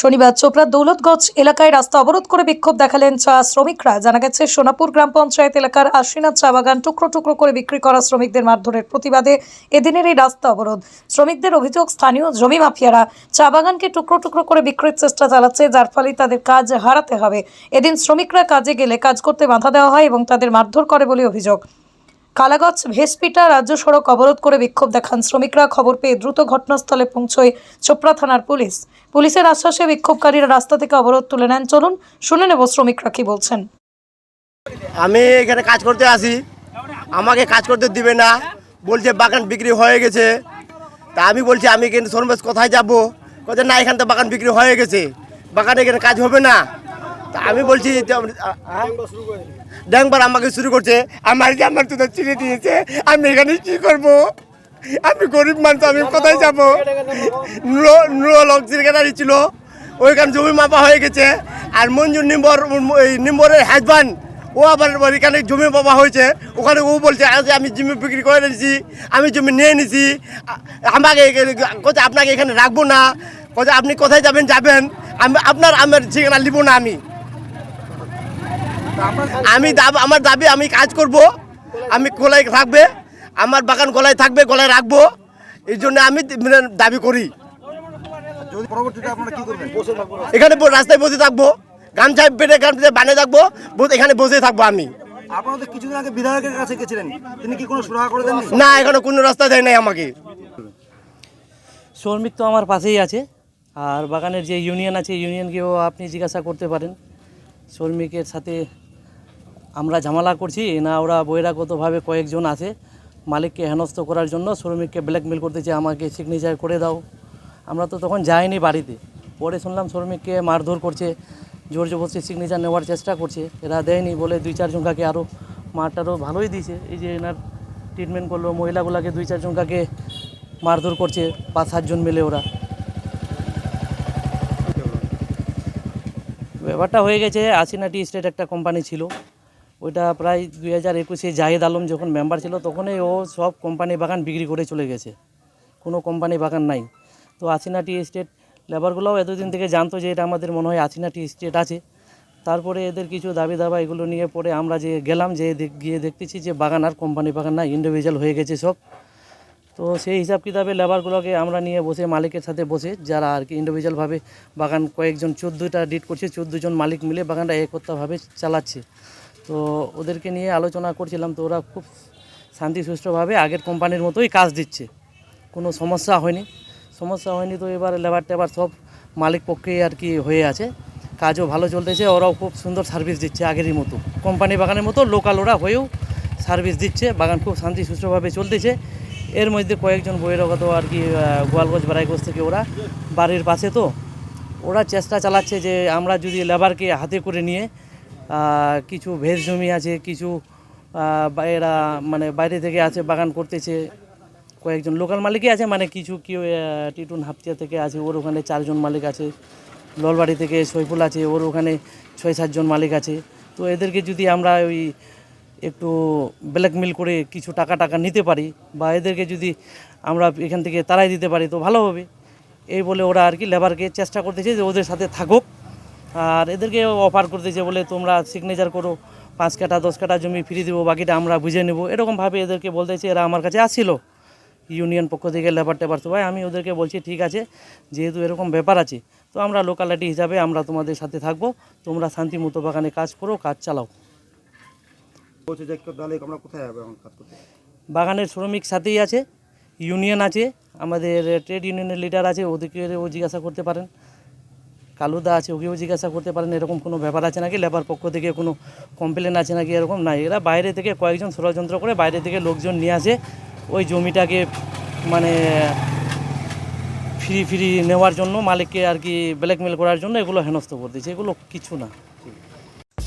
শনিবার চোপড়ার দৌলতগঞ্জ এলাকায় রাস্তা অবরোধ করে বিক্ষোভ দেখালেন চা শ্রমিকরা। জানা গেছে, সোনাপুর গ্রাম পঞ্চায়েত এলাকার আশিনাথ চা বাগান টুকরো টুকরো করে বিক্রি করা শ্রমিকদের মারধরের প্রতিবাদে এদিনের এই রাস্তা অবরোধ। শ্রমিকদের অভিযোগ, স্থানীয় জমি মাফিয়ারা চা বাগানকে টুকরো টুকরো করে বিক্রির চেষ্টা চালাচ্ছে, যার ফলে তাদের কাজ হারাতে হবে। এদিন শ্রমিকরা কাজে গেলে কাজ করতে বাধা দেওয়া হয় এবং তাদের মারধর করে বলে অভিযোগ। কালাগঞ্জ ভেসপিটা রাজ্য সড়ক অবরোধ করে বিক্ষোভ দেখান শ্রমিকরা। খবর পেয়ে দ্রুত ঘটনাস্থলে পৌঁছয় চোপড়া থানার পুলিশ। পুলিশের আশ্বাসে বিক্ষোভকারীরা রাস্তা থেকে অবরোধ তুলে নেন। চলুন, শুনে নেব শ্রমিকরা কি বলছেন। আমি এখানে কাজ করতে আসি। আমাকে কাজ করতে দিবে না। বলছে, বাগান বিক্রি হয়ে গেছে। তা আমি বলছি, আমি কিন্তু সন্মেশ কোথায় যাব? কোথায় না, এখান থেকে বাগান বিক্রি হয়ে গেছে। বাগানে এখানে কাজ হবে না। তা আমি বলছি ড্যাংবার আমাকে শুরু করছে, আমার যে আমার তোদের চিনে দিয়েছে, আমি এখানে কি করব? আমি গরিব মানুষ, আমি কোথায় যাব? নুরো লোক সেক্রেটারি ছিল, ওইখানে জমি মাপা হয়ে গেছে, আর মঞ্জুর নিম্বর নিম্বরের হাজবান্ড ও আবার এখানে জমি পাওয়া হয়েছে, ওখানে ও বলছে আজ আমি জমি বিক্রি করে নিয়েছি আমি জমি নিয়ে নিছি আমাকে কোথায় আপনাকে এখানে রাখব না কোথায় আপনি কোথায় যাবেন যাবেন, আমি, আপনার, আমার ঠিকানা নিব না আমি। আমি দাব- আমার দাবি আমি কাজ করব আমি গলায় থাকবে আমার বাগান গলায় থাকবে গলায় রাখব এই জন্য আমি মানে দাবি করি। যদি পরবর্তীতে আপনারা কি করবেন? এখানে রাস্তায় বসে থাকব গামছা পেটে গামছা বানে থাকব এখানে বসে থাকব আমি। আপনারা কিছুদিন আগে বিধায়কের কাছে গেছিলেন তিনি কি কোনো সুরাহা করে দেননি? না এখানে কোনো রাস্তা দেয় নাই আমাকে। শ্রমিক তো আমার পাশেই আছে আর বাগানের যে ইউনিয়ন আছে ইউনিয়নকেও আপনি জিজ্ঞাসা করতে পারেন। শ্রমিকের সাথে আমরা ঝামেলা করছি, না ওরা বহিরাগতভাবে কয়েকজন আছে, মালিককে হেনস্থ করার জন্য, শ্রমিককে ব্ল্যাকমেল করতেছে আমাকে সিগনেচার করে দাও। আমরা তো তখন যাইনি বাড়িতে। পরে শুনলাম শ্রমিককে মারধর করছে, জোর জবরদস্তি সিগনেচার নেওয়ার চেষ্টা করছে, এরা দেয়নি বলে দুই চার জনকাকে আরও মারটারও ভালোই দিয়েছে। এই যে এনার ট্রিটমেন্ট করল, মহিলাগুলাকে দুই চার জনকাকে মারধর করছে, পাঁচ সাতজন মিলে ওরা। ব্যাপারটা হয়ে গেছে আসিনাটি স্টেট একটা কোম্পানি ছিল। ওইটা প্রায় দুই হাজার একুশে জাহিদ আলম যখন মেম্বার ছিল, তখনই ও সব কোম্পানি বাগান বিক্রি করে চলে গেছে। কোনো কোম্পানি বাগান নাই। তো আসিনাটি স্টেট লেবারগুলোও এতদিন থেকে জানতো যে এটা আমাদের মনে হয় আসিনাটি স্টেট আছে। তারপরে এদের কিছু দাবি দাবা এগুলো নিয়ে পরে আমরা যে গেলাম, যে গিয়ে দেখতেছি যে বাগান আর কোম্পানি বাগান না ইন্ডিভিজুয়াল হয়ে গেছে সব। তো সেই হিসাব কিতাবে লেবারগুলোকে আমরা নিয়ে বসে, মালিকের সাথে বসে, যারা আর কি ইন্ডিভিজুয়ালভাবে বাগান কয়েকজন, চোদ্দোটা ডিট করছে চোদ্দ জন মালিক মিলে বাগানটা একত্রভাবে চালাচ্ছে। তো ওদেরকে নিয়ে আলোচনা করছিলাম তো ওরা খুব শান্তি সুষ্ঠুভাবে আগের কোম্পানির মতোই কাজ দিচ্ছে। কোনো সমস্যা হয়নি। সমস্যা হয়নি তো এবার লেবার টেবার সব মালিক পক্ষে আর কি হয়ে আছে। কাজও ভালো চলতেছে, ওরাও খুব সুন্দর সার্ভিস দিচ্ছে আগেরই মতো। কোম্পানি বাগানের মতো লোকাল ওরা হয়েও সার্ভিস দিচ্ছে, বাগান খুব শান্তি সুষ্ঠুভাবে চলতেছে। এর মধ্যে কয়েকজন বহিরাগত আর কি গোয়ালগঞ্জ, বারাইগঞ্জ থেকে ওরা বাড়ির পাশে তো ওরা চেষ্টা চালাচ্ছে যে আমরা যদি লেবারকে হাতে করে নিয়ে কিছু ভেজ জমি আছে, কিছু এরা মানে বাইরে থেকে আছে, বাগান করতেছে। কয়েকজন লোকাল মালিকই আছে মানে কিছু কেউ টিটুন হাফতিয়া থেকে আছে, ওর ওখানে চারজন মালিক আছে। ললবাড়ি থেকে সৈফুল আছে, ওর ওখানে ছয়, সাতজন মালিক আছে। তো এদেরকে যদি আমরা ওই একটু ব্ল্যাকমেল করে কিছু টাকা টাকা নিতে পারি, বা এদেরকে যদি আমরা এখান থেকে তাড়াই দিতে পারি, তো ভালো হবে। এই বলে ওরা আর কি লেবারকে চেষ্টা করতেছে যে ওদের সাথে থাকুক। আর এদেরকে অফার করতেছে বলে তোমরা সিগনেচার করো পাঁচ কাটা দশ কাটা জমি ফ্রি দেবো বাকিটা আমরা বুঝে নেব। এরকমভাবে এদেরকে বলতে বলতেছে এরা আমার কাছে আসছিল। ইউনিয়ন পক্ষ থেকে লেবার টেবার সবাই আমি ওদেরকে বলছি ঠিক আছে যেহেতু এরকম ব্যাপার আছে তো আমরা লোকালিটি হিসাবে আমরা তোমাদের সাথে থাকব। তোমরা শান্তি মতো বাগানে কাজ করো কাজ চালাও। আমরা কোথায় যাব কাজ করতে? বাগানের শ্রমিক সাথেই আছে ইউনিয়ন আছে আমাদের ট্রেড ইউনিয়নের লিডার আছে ওদেরকে ও জিজ্ঞাসা করতে পারেন। কালুদা আছে, ওকেও জিজ্ঞাসা করতে পারেন, এরকম কোনো ব্যাপার আছে নাকি? লেবার পক্ষ থেকে কোনো কমপ্লেন আছে নাকি? এরকম না এরা বাইরে থেকে কয়েকজন ষড়যন্ত্র করে বাইরে থেকে লোকজন নিয়ে আসে, ওই জমিটাকে মানে ফ্রি ফ্রি নেওয়ার জন্য, মালিককে আর কি ব্ল্যাকমেল করার জন্য এগুলো হেনস্থ করে দিয়েছে। এগুলো কিছু না।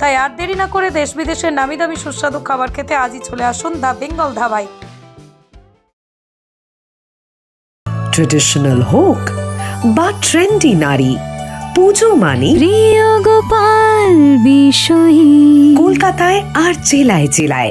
তাই আর দেরি না করে দেশ বিদেশের নামি দামি সুস্বাদু খাবার খেতে আজই চলে আসুন দ্য বেঙ্গল ধাবাই ট্রেডিশনাল হোক বা ট্রেন্ডি নারী পুজো মানে প্রিয় গোপাল বিষয়ী। কলকাতায় আর জেলায় জেলায়।